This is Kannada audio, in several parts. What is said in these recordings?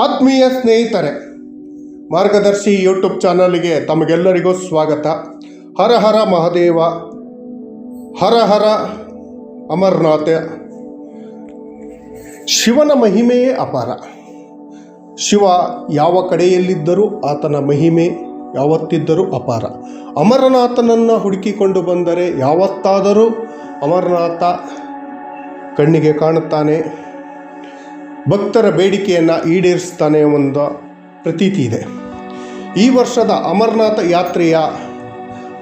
ಆತ್ಮೀಯ ಸ್ನೇಹಿತರೆ, ಮಾರ್ಗದರ್ಶಿ ಯೂಟ್ಯೂಬ್ ಚಾನಲ್ಗೆ ತಮಗೆಲ್ಲರಿಗೂ ಸ್ವಾಗತ. ಹರ ಹರ ಮಹಾದೇವ, ಹರ ಹರ ಅಮರನಾಥ. ಶಿವನ ಮಹಿಮೆಯೇ ಅಪಾರ. ಶಿವ ಯಾವ ಕಡೆಯಲ್ಲಿದ್ದರೂ ಆತನ ಮಹಿಮೆ ಯಾವತ್ತಿದ್ದರೂ ಅಪಾರ. ಅಮರನಾಥನನ್ನು ಹುಡುಕಿಕೊಂಡು ಬಂದರೆ ಯಾವತ್ತಾದರೂ ಅಮರನಾಥ ಕಣ್ಣಿಗೆ ಕಾಣುತ್ತಾನೆ. ಭಕ್ತರ ಬೇಡಿಕೆಯನ್ನು ಈಡೇರಿಸ್ತಾನೆ ಒಂದು ಪ್ರತೀತಿ ಇದೆ. ಈ ವರ್ಷದ ಅಮರನಾಥ ಯಾತ್ರೆಯ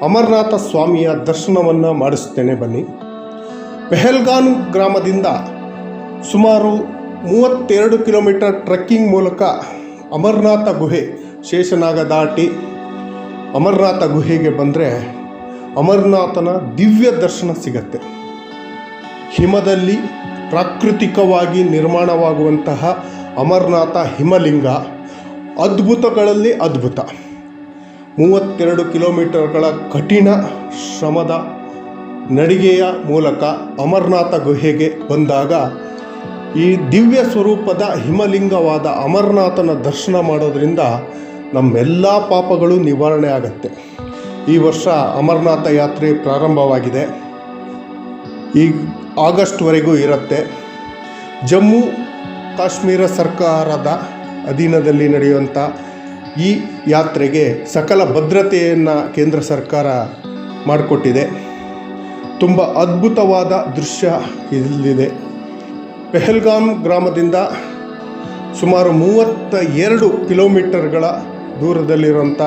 ಅಮರನಾಥ ಸ್ವಾಮಿಯ ದರ್ಶನವನ್ನು ಮಾಡಿಸ್ತೇನೆ ಬನ್ನಿ. ಪೆಹಲ್ಗಾನ್ ಗ್ರಾಮದಿಂದ ಸುಮಾರು ಮೂವತ್ತೆರಡು ಕಿಲೋಮೀಟರ್ ಟ್ರೆಕ್ಕಿಂಗ್ ಮೂಲಕ ಅಮರನಾಥ ಗುಹೆ ಶೇಷನಾಗ ದಾಟಿ ಅಮರನಾಥ ಗುಹೆಗೆ ಬಂದರೆ ಅಮರನಾಥನ ದಿವ್ಯ ದರ್ಶನ ಸಿಗತ್ತೆ. ಹಿಮದಲ್ಲಿ ಪ್ರಾಕೃತಿಕವಾಗಿ ನಿರ್ಮಾಣವಾಗುವಂತಹ ಅಮರನಾಥ ಹಿಮಲಿಂಗ ಅದ್ಭುತಗಳಲ್ಲಿ ಅದ್ಭುತ. ಮೂವತ್ತೆರಡು ಕಿಲೋಮೀಟರ್ಗಳ ಕಠಿಣ ಶ್ರಮದ ನಡಿಗೆಯ ಮೂಲಕ ಅಮರನಾಥ ಗುಹೆಗೆ ಬಂದಾಗ ಈ ದಿವ್ಯ ಸ್ವರೂಪದ ಹಿಮಲಿಂಗವಾದ ಅಮರನಾಥನ ದರ್ಶನ ಮಾಡೋದರಿಂದ ನಮ್ಮೆಲ್ಲ ಪಾಪಗಳು ನಿವಾರಣೆ ಆಗತ್ತೆ. ಈ ವರ್ಷ ಅಮರನಾಥ ಯಾತ್ರೆ ಪ್ರಾರಂಭವಾಗಿದೆ. ಈ ಆಗಸ್ಟ್ವರೆಗೂ ಇರುತ್ತೆ. ಜಮ್ಮು ಕಾಶ್ಮೀರ ಸರ್ಕಾರದ ಅಧೀನದಲ್ಲಿ ನಡೆಯುವಂಥ ಈ ಯಾತ್ರೆಗೆ ಸಕಲ ಭದ್ರತೆಯನ್ನು ಕೇಂದ್ರ ಸರ್ಕಾರ ಮಾಡಿಕೊಟ್ಟಿದೆ. ತುಂಬ ಅದ್ಭುತವಾದ ದೃಶ್ಯ ಇಲ್ಲಿದೆ. ಪೆಹಲ್ಗಾಮ್ ಗ್ರಾಮದಿಂದ ಸುಮಾರು ಮೂವತ್ತ ಎರಡು ಕಿಲೋಮೀಟರ್ಗಳ ದೂರದಲ್ಲಿರುವಂಥ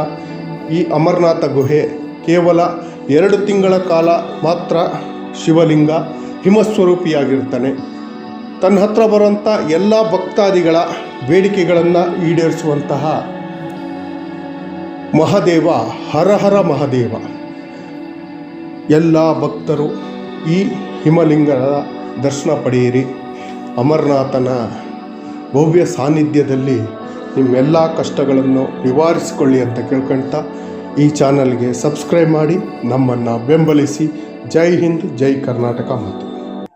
ಈ ಅಮರನಾಥ ಗುಹೆ ಕೇವಲ ಎರಡು ತಿಂಗಳ ಕಾಲ ಮಾತ್ರ ಶಿವಲಿಂಗ ಹಿಮಸ್ವರೂಪಿಯಾಗಿರ್ತಾನೆ ತನ್ನ ಹತ್ರ ಬರುವಂಥ ಎಲ್ಲ ಭಕ್ತಾದಿಗಳ ಬೇಡಿಕೆಗಳನ್ನು ಈಡೇರಿಸುವಂತಹ ಮಹಾದೇವ ಹರಹರ ಮಹಾದೇವ. ಎಲ್ಲ ಭಕ್ತರು ಈ ಹಿಮಲಿಂಗದ ದರ್ಶನ ಪಡೆಯಿರಿ. ಅಮರನಾಥನ ಭವ್ಯ ಸಾನ್ನಿಧ್ಯದಲ್ಲಿ ನಿಮ್ಮೆಲ್ಲ ಕಷ್ಟಗಳನ್ನು ನಿವಾರಿಸಿಕೊಳ್ಳಿ ಅಂತ ಕೇಳ್ಕೊಳ್ತಾ ಈ ಚಾನಲ್ಗೆ ಸಬ್ಸ್ಕ್ರೈಬ್ ಮಾಡಿ ನಮ್ಮನ್ನು ಬೆಂಬಲಿಸಿ. ಜೈ ಹಿಂದ್, ಜೈ ಕರ್ನಾಟಕ ಮಾತು